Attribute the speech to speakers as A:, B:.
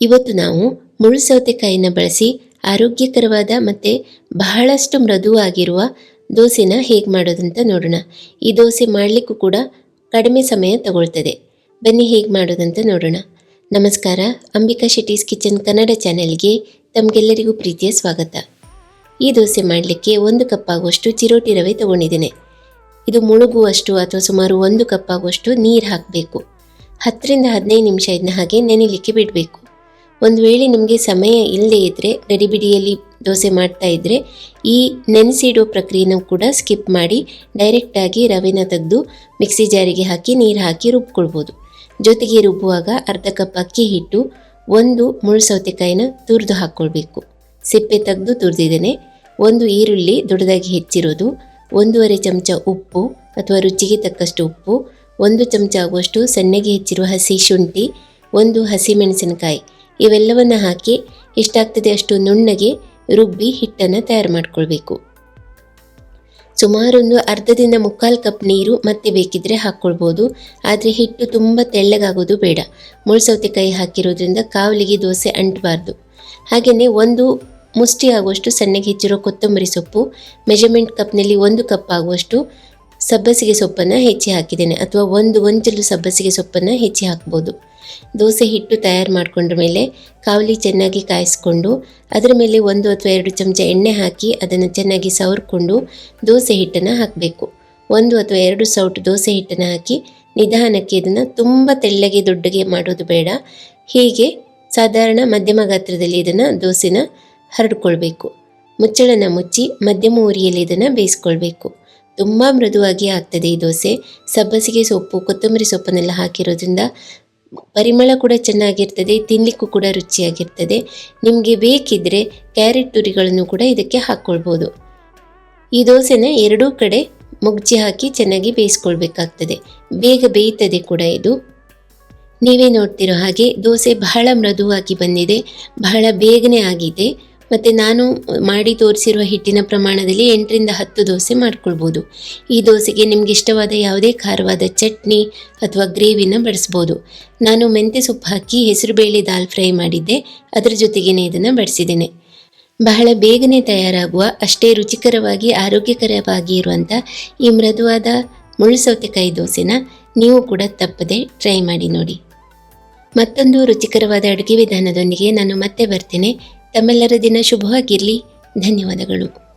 A: ಇವತ್ತು ನಾವು ಮುಳ್ಳು ಸೌತೆಕಾಯಿನ ಬಳಸಿ ಆರೋಗ್ಯಕರವಾದ ಮತ್ತು ಬಹಳಷ್ಟು ಮೃದುವಾಗಿರುವ ದೋಸೆನ ಹೇಗೆ ಮಾಡೋದಂತ ನೋಡೋಣ. ಈ ದೋಸೆ ಮಾಡಲಿಕ್ಕೂ ಕೂಡ ಕಡಿಮೆ ಸಮಯ ತಗೊಳ್ತದೆ. ಬನ್ನಿ ಹೇಗೆ ಮಾಡೋದಂತ ನೋಡೋಣ. ನಮಸ್ಕಾರ, ಅಂಬಿಕಾ ಶೆಟ್ಟೀಸ್ ಕಿಚನ್ ಕನ್ನಡ ಚಾನೆಲ್ಗೆ ತಮಗೆಲ್ಲರಿಗೂ ಪ್ರೀತಿಯ ಸ್ವಾಗತ. ಈ ದೋಸೆ ಮಾಡಲಿಕ್ಕೆ ಒಂದು ಕಪ್ ಆಗುವಷ್ಟು ಚಿರೋಟಿ ರವೆ ತಗೊಂಡಿದ್ದೇನೆ. ಇದು ಮುಳುಗುವಷ್ಟು ಅಥವಾ ಸುಮಾರು ಒಂದು ಕಪ್ ಆಗುವಷ್ಟು ನೀರು ಹಾಕಬೇಕು. ಹತ್ತರಿಂದ ಹದಿನೈದು ನಿಮಿಷ ಇದನ್ನ ಹಾಗೆ ನೆನೆಲಿಕ್ಕೆ ಬಿಡಬೇಕು. ಒಂದು ವೇಳೆ ನಿಮಗೆ ಸಮಯ ಇಲ್ಲದೇ ಇದ್ದರೆ ಗಡಿಬಿಡಿಯಲ್ಲಿ ದೋಸೆ ಮಾಡ್ತಾ ಇದ್ದರೆ ಈ ನೆನೆಸಿಡೋ ಪ್ರಕ್ರಿಯೆನೂ ಕೂಡ ಸ್ಕಿಪ್ ಮಾಡಿ ಡೈರೆಕ್ಟಾಗಿ ರವೆನ ತೆಗೆದು ಮಿಕ್ಸಿ ಜಾರಿಗೆ ಹಾಕಿ ನೀರು ಹಾಕಿ ರುಬ್ಕೊಳ್ಬೋದು. ಜೊತೆಗೆ ರುಬ್ಬುವಾಗ ಅರ್ಧ ಕಪ್ ಅಕ್ಕಿ ಹಿಟ್ಟು, ಒಂದು ಮುಳ್ಳು ಸೌತೆಕಾಯಿನ ತುರಿದು ಹಾಕ್ಕೊಳ್ಬೇಕು ಸಿಪ್ಪೆ ತೆಗೆದು ತುರಿದಿದ್ದೇನೆ. ಒಂದು ಈರುಳ್ಳಿ ದೊಡ್ಡದಾಗಿ ಹೆಚ್ಚಿರೋದು, ಒಂದೂವರೆ ಚಮಚ ಉಪ್ಪು ಅಥವಾ ರುಚಿಗೆ ತಕ್ಕಷ್ಟು ಉಪ್ಪು, ಒಂದು ಚಮಚ ಆಗುವಷ್ಟು ಸಣ್ಣಗೆ ಹೆಚ್ಚಿರುವ ಹಸಿ ಶುಂಠಿ, ಒಂದು ಹಸಿ ಮೆಣಸಿನಕಾಯಿ ಇವೆಲ್ಲವನ್ನು ಹಾಕಿ ಎಷ್ಟಾಗ್ತದೆ ಅಷ್ಟು ನುಣ್ಣಗೆ ರುಬ್ಬಿ ಹಿಟ್ಟನ್ನು ತಯಾರು ಮಾಡ್ಕೊಳ್ಬೇಕು. ಸುಮಾರೊಂದು ಅರ್ಧದಿಂದ ಮುಕ್ಕಾಲು ಕಪ್ ನೀರು ಮತ್ತೆ ಬೇಕಿದ್ರೆ ಹಾಕ್ಕೊಳ್ಬೋದು. ಆದರೆ ಹಿಟ್ಟು ತುಂಬ ತೆಳ್ಳಗಾಗೋದು ಬೇಡ. ಮುಳ್ಸೌತೆಕಾಯಿ ಹಾಕಿರೋದ್ರಿಂದ ಕಾವಲಿಗೆ ದೋಸೆ ಅಂಟಬಾರ್ದು. ಹಾಗೆಯೇ ಒಂದು ಮುಷ್ಟಿ ಆಗುವಷ್ಟು ಸಣ್ಣಗೆ ಹೆಚ್ಚಿರೋ ಕೊತ್ತಂಬರಿ ಸೊಪ್ಪು, ಮೆಜರ್ಮೆಂಟ್ ಕಪ್ನಲ್ಲಿ ಒಂದು ಕಪ್ ಆಗುವಷ್ಟು ಸಬ್ಬಸಿಗೆ ಸೊಪ್ಪನ್ನು ಹೆಚ್ಚಿ ಹಾಕಿದ್ದೇನೆ. ಅಥವಾ ಒಂದು ಒಂಚಲು ಸಬ್ಬಸಿಗೆ ಸೊಪ್ಪನ್ನು ಹೆಚ್ಚಿ ಹಾಕ್ಬೋದು. ದೋಸೆ ಹಿಟ್ಟು ತಯಾರು ಮಾಡಿಕೊಂಡ್ರ ಮೇಲೆ ಕಾವಲಿ ಚೆನ್ನಾಗಿ ಕಾಯಿಸ್ಕೊಂಡು, ಅದರ ಮೇಲೆ ಒಂದು ಅಥವಾ ಎರಡು ಚಮಚ ಎಣ್ಣೆ ಹಾಕಿ ಅದನ್ನು ಚೆನ್ನಾಗಿ ಸವರ್ಕೊಂಡು ದೋಸೆ ಹಿಟ್ಟನ್ನು ಹಾಕಬೇಕು. ಒಂದು ಅಥವಾ ಎರಡು ಸೌಟು ದೋಸೆ ಹಿಟ್ಟನ್ನು ಹಾಕಿ ನಿಧಾನಕ್ಕೆ ಇದನ್ನು ತುಂಬ ತೆಳ್ಳಗೆ ದೊಡ್ಡಗೆ ಮಾಡೋದು ಬೇಡ. ಹೀಗೆ ಸಾಧಾರಣ ಮಧ್ಯಮ ಗಾತ್ರದಲ್ಲಿ ಇದನ್ನು ದೋಸೆನ ಹರಡ್ಕೊಳ್ಬೇಕು. ಮುಚ್ಚಳನ ಮುಚ್ಚಿ ಮಧ್ಯಮ ಉರಿಯಲ್ಲಿ ಇದನ್ನು ಬೇಯಿಸ್ಕೊಳ್ಬೇಕು. ತುಂಬ ಮೃದುವಾಗಿ ಆಗ್ತದೆ ಈ ದೋಸೆ. ಸಬ್ಬಸಿಗೆ ಸೊಪ್ಪು, ಕೊತ್ತಂಬರಿ ಸೊಪ್ಪನ್ನೆಲ್ಲ ಹಾಕಿರೋದ್ರಿಂದ ಪರಿಮಳ ಕೂಡ ಚೆನ್ನಾಗಿರ್ತದೆ ತಿನ್ನಲಿಕ್ಕೂ ಕೂಡ ರುಚಿಯಾಗಿರ್ತದೆ. ನಿಮಗೆ ಬೇಕಿದ್ದರೆ ಕ್ಯಾರೆಟ್ ತುರಿಗಳನ್ನು ಕೂಡ ಇದಕ್ಕೆ ಹಾಕ್ಕೊಳ್ಬೋದು ಈ ದೋಸೆನ ಎರಡೂ ಕಡೆ ಮುಗ್ಜಿ ಹಾಕಿ ಚೆನ್ನಾಗಿ ಬೇಯಿಸ್ಕೊಳ್ಬೇಕಾಗ್ತದೆ. ಬೇಗ ಬೇಯ್ತದೆ ಕೂಡ ಇದು. ನೀವೇ ನೋಡ್ತಿರೋ ಹಾಗೆ ದೋಸೆ ಬಹಳ ಮೃದುವಾಗಿ ಬಂದಿದೆ, ಬಹಳ ಬೇಗನೆ ಆಗಿದೆ. ಮತ್ತು ನಾನು ಮಾಡಿ ತೋರಿಸಿರುವ ಹಿಟ್ಟಿನ ಪ್ರಮಾಣದಲ್ಲಿ ಎಂಟರಿಂದ ಹತ್ತು ದೋಸೆ ಮಾಡ್ಕೊಳ್ಬೋದು. ಈ ದೋಸೆಗೆ ನಿಮ್ಗೆ ಇಷ್ಟವಾದ ಯಾವುದೇ ಖಾರವಾದ ಚಟ್ನಿ ಅಥವಾ ಗ್ರೇವಿನ ಬಡಿಸ್ಬೋದು. ನಾನು ಮೆಂತ್ಯ ಸೊಪ್ಪು ಹಾಕಿ ಹೆಸರುಬೇಳೆ ದಾಲ್ ಫ್ರೈ ಮಾಡಿದ್ದೆ. ಅದರ ಜೊತೆಗೇನೆ ಇದನ್ನು ಬಡಿಸಿದ್ದೇನೆ. ಬಹಳ ಬೇಗನೆ ತಯಾರಾಗುವ ಅಷ್ಟೇ ರುಚಿಕರವಾಗಿ ಆರೋಗ್ಯಕರವಾಗಿ ಇರುವಂಥ ಈ ಮೃದುವಾದ ಮುಳ್ಳು ಸೌತೆಕಾಯಿ ದೋಸೆನ ನೀವು ಕೂಡ ತಪ್ಪದೆ ಟ್ರೈ ಮಾಡಿ ನೋಡಿ. ಮತ್ತೊಂದು ರುಚಿಕರವಾದ ಅಡುಗೆ ವಿಧಾನದೊಂದಿಗೆ ನಾನು ಮತ್ತೆ ಬರ್ತೇನೆ. ತಮ್ಮೆಲ್ಲರ ದಿನ ಶುಭವಾಗಿರಲಿ. ಧನ್ಯವಾದಗಳು.